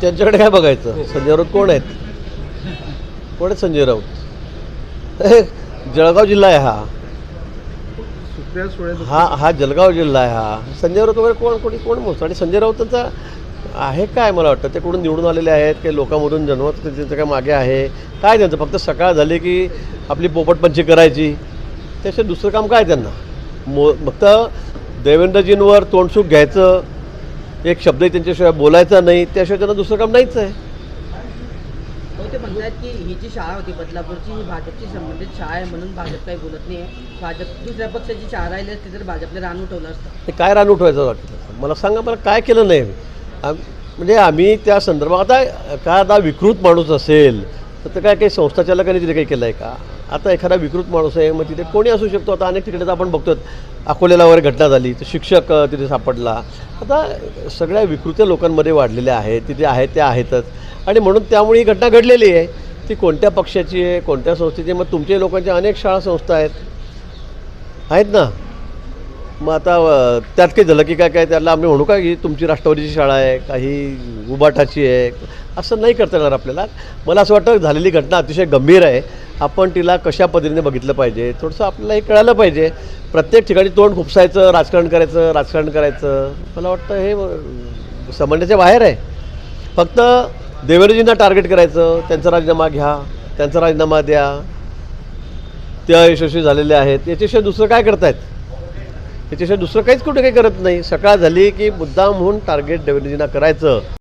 त्यांच्याकडे काय बघायचं? संजय राऊत कोण आहेत? कोण आहेत संजय राऊत? जळगाव जिल्हा आहे हा. हा हा जळगाव जिल्हा आहे हा. संजय राऊत वगैरे कोण कोणी कोण मोजतं आणि संजय राऊतांचा आहे काय मला वाटतं? ते कुठून निवडून आलेले आहेत? काही लोकांमधून जन्मत त्यांचं काय मागे आहे? काय त्यांचं? फक्त सकाळ झाली की आपली पोपटपंची करायची. त्याशिवाय दुसरं काम काय त्यांना? मो फक्त देवेंद्रजींवर तोंडसूक घ्यायचं. एक शब्दही त्यांच्याशिवाय बोलायचा नाही त्याशिवाय त्यांना दुसरं काम नाहीच आहे. हो ते म्हणतात की ही जी शाळा होती बदलापूरची ही भाजपची संबंधित शाळा आहे म्हणून भाजप काही बोलत नाही आहे. भाजप दुसऱ्या पक्षाची शाळा राहिली असती तर भाजपने रान उठवलं असतं. ते काय रान उठवायचं वाटतं मला सांगा मला काय केलं नाही? म्हणजे आम्ही त्या संदर्भात आता काय आता विकृत माणूस असेल तर काय काही संस्थाचालकाने तिथे काही केलं आहे का? आता एखादा विकृत माणूस आहे मग तिथे कोणी असू शकतो? आता अनेक ठिकाणी तर आपण बघतो अकोल्याला वगैरे घटना झाली तर शिक्षक तिथे सापडला. आता सगळ्या विकृत्या लोकांमध्ये वाढलेल्या आहेत तिथे आहेत त्या आहेतच. आणि म्हणून त्यामुळे ही घटना घडलेली आहे. ती कोणत्या पक्षाची आहे कोणत्या संस्थेची मग तुमच्या लोकांच्या अनेक शाळा संस्था आहेत. आहेत ना? मग आता त्यात काही झालं की काय काय त्याला आम्ही म्हणू का की तुमची राष्ट्रवादीची शाळा आहे काही उबाटाची आहे असं नाही करता येणार आपल्याला. मला असं वाटतं झालेली घटना अतिशय गंभीर आहे. आपण तिला कशा पद्धतीने बघितलं पाहिजे? थोडंसं आपल्याला हे कळालं पाहिजे. प्रत्येक ठिकाणी तोंड खुपसायचं राजकारण करायचं राजकारण करायचं. मला वाटतं हे समजण्याच्या बाहेर आहे. फक्त देवेंद्रजींना टार्गेट करायचं त्यांचा राजीनामा घ्या त्यांचा राजीनामा द्या. त्या यशस्वी झालेले आहेत. याच्याशिवाय दुसरं काय करतायत? याच्याशिवाय दुसरं काहीच कुठे काही करत नाही. सकाळ झाली की मुद्दाम म्हणून टार्गेट देवेंद्रजींना करायचं.